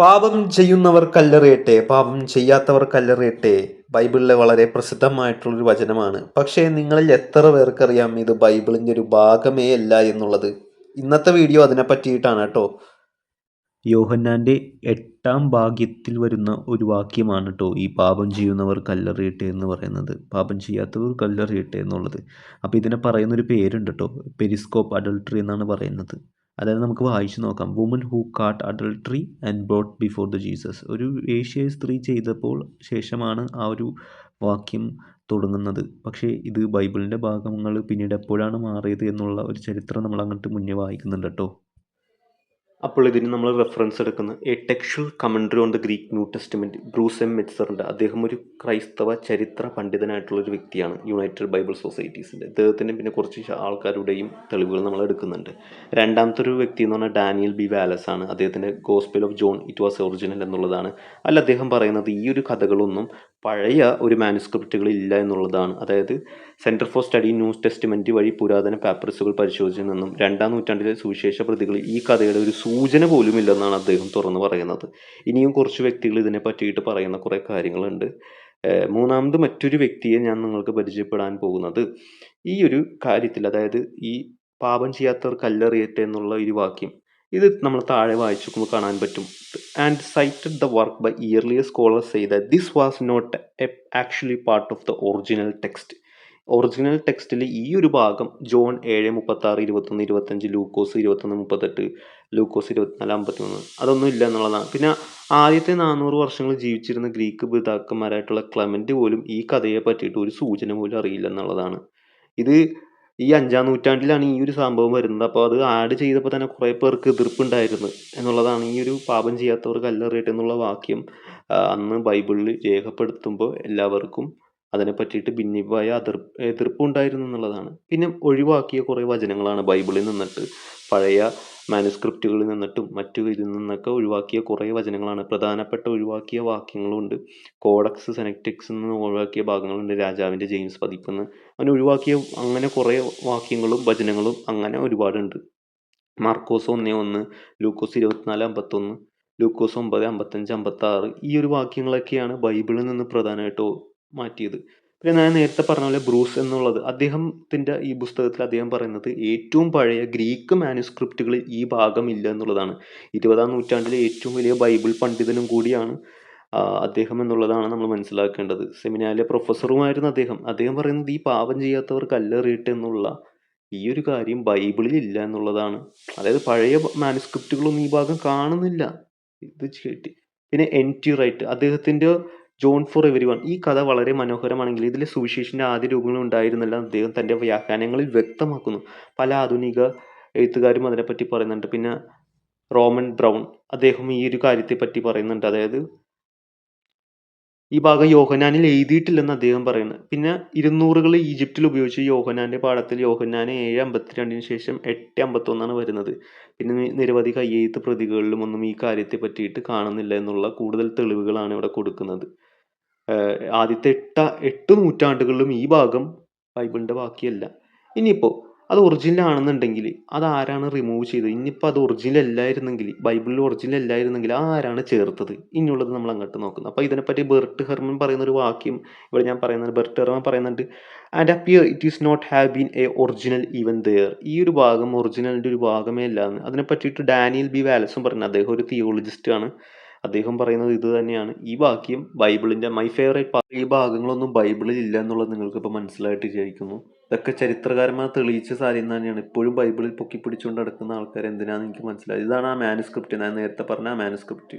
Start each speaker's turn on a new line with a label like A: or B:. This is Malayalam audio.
A: പാപം ചെയ്യുന്നവർ കല്ലെറിയട്ടെ പാപം ചെയ്യാത്തവർ കല്ലെറിയട്ടെ. ബൈബിളിലെ വളരെ പ്രസിദ്ധമായിട്ടുള്ളൊരു വചനമാണ്. പക്ഷേ നിങ്ങളിൽ എത്ര പേർക്കറിയാം ഇത് ബൈബിളിന്റെ ഒരു ഭാഗമേ അല്ല എന്നുള്ളത്? ഇന്നത്തെ വീഡിയോ അതിനെ പറ്റിയിട്ടാണ് കേട്ടോ. യോഹന്നാന്റെ എട്ടാം ഭാഗ്യത്തിൽ വരുന്ന ഒരു വാക്യമാണ് കേട്ടോ ഈ പാപം ചെയ്യുന്നവർ കല്ലെറിയട്ടെ എന്ന് പറയുന്നത്. പാപം ചെയ്യാത്തവർ കല്ലെറിയട്ടെ എന്നുള്ളത്. അപ്പോൾ ഇതിനെ പറയുന്നൊരു പേരുണ്ട് കേട്ടോ പെരിസ്കോപ്പ് അഡൾട്ടറി എന്നാണ് പറയുന്നത്. അതായത് നമുക്ക് വായിച്ചു നോക്കാം. Woman who caught adultery and brought before the Jesus ഒരു ഏഷ്യ സ്ത്രീ ചെയ്തപ്പോൾ ശേഷമാണ് ആ ഒരു വാക്യം തുടങ്ങുന്നത്. പക്ഷേ ഇത് ബൈബിളിന്റെ ഭാഗങ്ങൾ പിന്നീട് എപ്പോഴാണ് മാറിയത് എന്നുള്ള ഒരു ചരിത്രം നമ്മൾ അങ്ങോട്ട് മുന്നേ വായിക്കുന്നുണ്ട് കേട്ടോ. അപ്പോൾ ഇതിന് നമ്മൾ റെഫറൻസ് എടുക്കുന്ന. A textual commentary on the Greek New Testament Bruce M മെറ്റ്സറിന്റെ അദ്ദേഹം ഒരു ക്രൈസ്തവ ചരിത്ര പണ്ഡിതനായിട്ടുള്ള ഒരു വ്യക്തിയാണ്. യുണൈറ്റഡ് ബൈബിൾ സൊസൈറ്റീസിന്റെ അദ്ദേഹത്തിന്റെ പിന്നെ കുറച്ച് ആൾക്കാരുടെയും തെളിവുകൾ നമ്മൾ എടുക്കുന്നുണ്ട്. രണ്ടാമത്തെ ഒരു വ്യക്തി എന്ന് പറഞ്ഞാൽ ഡാനിയൽ ബി വാലസ് ആണ്. അദ്ദേഹത്തിന്റെ gospel of John it was original എന്നുള്ളതാണ്. അല്ല അദ്ദേഹം പറയുന്നത് ഈ ഒരു കഥകളൊന്നും പഴയ ഒരു മാനുസ്ക്രിപ്റ്റുകൾ ഇല്ല എന്നുള്ളതാണ്. അതായത് center for study news testament വഴി പുരാതന പേപ്പർസുകൾ പരിശോധിച്ചു നിന്നും രണ്ടാം നൂറ്റാണ്ടിലെ സുവിശേഷ പ്രതികൾ ഈ കഥയുടെ ഒരു സൂചന പോലും ഇല്ലെന്നാണ് അദ്ദേഹം തുറന്നു പറയുന്നത്. ഇനിയും കുറച്ച് വ്യക്തികൾ ഇതിനെ പറ്റിയിട്ട് പറയുന്ന കുറേ കാര്യങ്ങളുണ്ട്. മൂന്നാമത് മറ്റൊരു വ്യക്തിയെ ഞാൻ നിങ്ങൾക്ക് പരിചയപ്പെടാൻ പോകുന്നത്. ഈ ഒരു കാര്യത്തിൽ അതായത് ഈ പാപം ചെയ്യാത്തവർ കല്ലെറിയട്ടെ എന്നുള്ള ഒരു വാക്യം ഇത് നമ്മൾ താഴെ വായിച്ചു നോക്കുമ്പോൾ കാണാൻ പറ്റും. And cited the work by early scholar that this was not a actually part of the original text original ടെക്സ്റ്റിൽ ഈ ഒരു ഭാഗം ജോൺ ഏഴ് മുപ്പത്തി ആറ് ഇരുപത്തൊന്ന് ഇരുപത്തഞ്ച് ലൂക്കോസ് ഇരുപത്തൊന്ന് മുപ്പത്തെട്ട് ലൂക്കോസ് ഇരുപത്തിനാല് അമ്പത്തിമൂന്ന് അതൊന്നും ഇല്ല എന്നുള്ളതാണ്. പിന്നെ ആദ്യത്തെ നാനൂറ് വർഷങ്ങൾ ജീവിച്ചിരുന്ന ഗ്രീക്ക് പിതാക്കന്മാരായിട്ടുള്ള ക്ലമന്റ് പോലും ഈ കഥയെ പറ്റിയിട്ട് ഒരു സൂചന പോലും അറിയില്ല എന്നുള്ളതാണ്. ഇത് ഈ അഞ്ചാം നൂറ്റാണ്ടിലാണ് ഈ ഒരു സംഭവം വരുന്നത്. അപ്പോൾ അത് ആഡ് ചെയ്തപ്പോൾ തന്നെ കുറേ പേർക്ക് എതിർപ്പുണ്ടായിരുന്നു എന്നുള്ളതാണ് ഈ ഒരു പാപം ചെയ്യാത്തവർ കല്ലെറിയട്ടെ എന്നുള്ള വാക്യം. അന്ന് ബൈബിളിൽ രേഖപ്പെടുത്തുമ്പോൾ എല്ലാവർക്കും അതിനെ പറ്റിയിട്ട് ഭിന്നിപ്പായ അതിർ എതിർപ്പുണ്ടായിരുന്നു എന്നുള്ളതാണ്. പിന്നെ ഒഴിവാക്കിയ കുറേ വചനങ്ങളാണ് ബൈബിളിൽ നിന്നിട്ട് പഴയ മാനുസ്ക്രിപ്റ്റുകളിൽ നിന്നിട്ടും മറ്റു ഇതിൽ നിന്നൊക്കെ ഒഴിവാക്കിയ കുറേ വചനങ്ങളാണ്. പ്രധാനപ്പെട്ട ഒഴിവാക്കിയ വാക്യങ്ങളുണ്ട്. കോഡക്സ് സെനക്റ്റിക്സ് നിന്ന് ഒഴിവാക്കിയ ഭാഗങ്ങളുണ്ട്. രാജാവിന്റെ ജെയിംസ് പതിപ്പെന്ന്. അങ്ങനെ ഒഴിവാക്കിയ അങ്ങനെ കുറേ വാക്യങ്ങളും വചനങ്ങളും അങ്ങനെ ഒരുപാടുണ്ട്. മാർക്കോസ് ഒന്ന് ഒന്ന് ലൂക്കോസ് ഇരുപത്തിനാല് അമ്പത്തൊന്ന് ലൂക്കോസ് ഒമ്പത് അമ്പത്തഞ്ച് അമ്പത്താറ് ഈ ഒരു വാക്യങ്ങളൊക്കെയാണ് ബൈബിളിൽ നിന്ന് പ്രധാനമായിട്ട് മാറ്റിയത്. പിന്നെ ഞാൻ നേരത്തെ പറഞ്ഞ പോലെ ബ്രൂസ് എന്നുള്ളത് അദ്ദേഹത്തിന്റെ ഈ പുസ്തകത്തിൽ അദ്ദേഹം പറയുന്നത് ഏറ്റവും പഴയ ഗ്രീക്ക് മാനുസ്ക്രിപ്റ്റുകളിൽ ഈ ഭാഗം ഇല്ല എന്നുള്ളതാണ്. ഇരുപതാം നൂറ്റാണ്ടിലെ ഏറ്റവും വലിയ ബൈബിൾ പണ്ഡിതനും കൂടിയാണ് അദ്ദേഹം എന്നുള്ളതാണ് നമ്മൾ മനസ്സിലാക്കേണ്ടത്. സെമിനാരിലെ പ്രൊഫസറുമായിരുന്നു അദ്ദേഹം. അദ്ദേഹം പറയുന്നത് ഈ പാപം ചെയ്യാത്തവർ കല്ലെറിയട്ടെ എന്നുള്ള ഈ ഒരു കാര്യം ബൈബിളിൽ ഇല്ല എന്നുള്ളതാണ്. അതായത് പഴയ മാനുസ്ക്രിപ്റ്റുകളൊന്നും ഈ ഭാഗം കാണുന്നില്ല. ഇത് കേട്ടി. പിന്നെ എൻ ടി റൈറ്റ് അദ്ദേഹത്തിന്റെ ജോൺ ഫോർ എവരി വൺ ഈ കഥ വളരെ മനോഹരമാണെങ്കിൽ ഇതിലെ സുവിശേഷിന്റെ ആദ്യ രൂപങ്ങൾ ഉണ്ടായിരുന്നില്ല അദ്ദേഹം തന്റെ വ്യാഖ്യാനങ്ങളിൽ വ്യക്തമാക്കുന്നു. പല ആധുനിക എഴുത്തുകാരും അതിനെപ്പറ്റി പറയുന്നുണ്ട്. പിന്നെ റോമൻ ബ്രൗൺ അദ്ദേഹം ഈ ഒരു കാര്യത്തെപ്പറ്റി പറയുന്നുണ്ട്. അതായത് ഈ ഭാഗം യോഹനാനിൽ എഴുതിയിട്ടില്ലെന്ന് അദ്ദേഹം പറയുന്നു. പിന്നെ ഇരുന്നൂറുകളിൽ ഈജിപ്തിൽ ഉപയോഗിച്ച് യോഹനാന്റെ പാഠത്തിൽ യോഹനാന് ഏഴ് അമ്പത്തിരണ്ടിന് ശേഷം എട്ട് അമ്പത്തൊന്നാണ് വരുന്നത്. പിന്നെ നിരവധി കയ്യെഴുത്ത് പ്രതികളിലും ഒന്നും ഈ കാര്യത്തെ പറ്റിയിട്ട് കാണുന്നില്ല എന്നുള്ള കൂടുതൽ തെളിവുകളാണ് ഇവിടെ കൊടുക്കുന്നത്. ആദ്യത്തെ എട്ട എട്ട് നൂറ്റാണ്ടുകളിലും ഈ ഭാഗം ബൈബിളിന്റെ ബാക്കിയല്ല. ഇനിയിപ്പോൾ അത് ഒറിജിനൽ ആണെന്നുണ്ടെങ്കിൽ അത് ആരാണ് റിമൂവ് ചെയ്തത്? ഇനിയിപ്പോൾ അത് ഒറിജിനൽ അല്ലായിരുന്നെങ്കിൽ ബൈബിളിൽ ഒറിജിനൽ അല്ലായിരുന്നെങ്കിൽ ആരാണ് ചേർത്തത്? ഇനിയുള്ളത് നമ്മൾ അങ്ങോട്ട് നോക്കുന്നത് അപ്പോൾ ഇതിനെപ്പറ്റി ബെർട്ട് ഹെർമൻ പറയുന്ന ഒരു വാക്യം ഇവിടെ ഞാൻ പറയുന്നത് ബെർട്ട് ഹെർമൻ പറയുന്നുണ്ട് and appear it is not have been a original even there ഈ ഒരു ഭാഗം ഒറിജിനലിന്റെ ഒരു ഭാഗമേ അല്ല എന്ന്. അതിനെ പറ്റിയിട്ട് ഡാനിയൽ ബി വാലസും പറഞ്ഞു അദ്ദേഹം ഒരു തിയോളജിസ്റ്റ് ആണ്. അദ്ദേഹം പറയുന്നത് ഇത് തന്നെയാണ്. ഈ വാക്യം ബൈബിളിന്റെ മൈ ഫേവറേറ്റ് ഈ ഭാഗങ്ങളൊന്നും ബൈബിളിൽ ഇല്ല എന്നുള്ളത് നിങ്ങൾക്കിപ്പോൾ മനസ്സിലായിട്ട് വിചാരിക്കുന്നു. ഇതൊക്കെ ചരിത്രകാരന്മാർ തെളിയിച്ച കാര്യം തന്നെയാണ്. ഇപ്പോഴും ബൈബിളിൽ പൊക്കി പിടിച്ചുകൊണ്ട് നടക്കുന്ന ആൾക്കാർ എന്തിനാണെന്ന് എനിക്ക് മനസ്സിലായി. ഇതാണ് ആ മാനുസ്ക്രിപ്റ്റ് ഞാൻ നേരത്തെ പറഞ്ഞ ആ മാനുസ്ക്രിപ്റ്റ്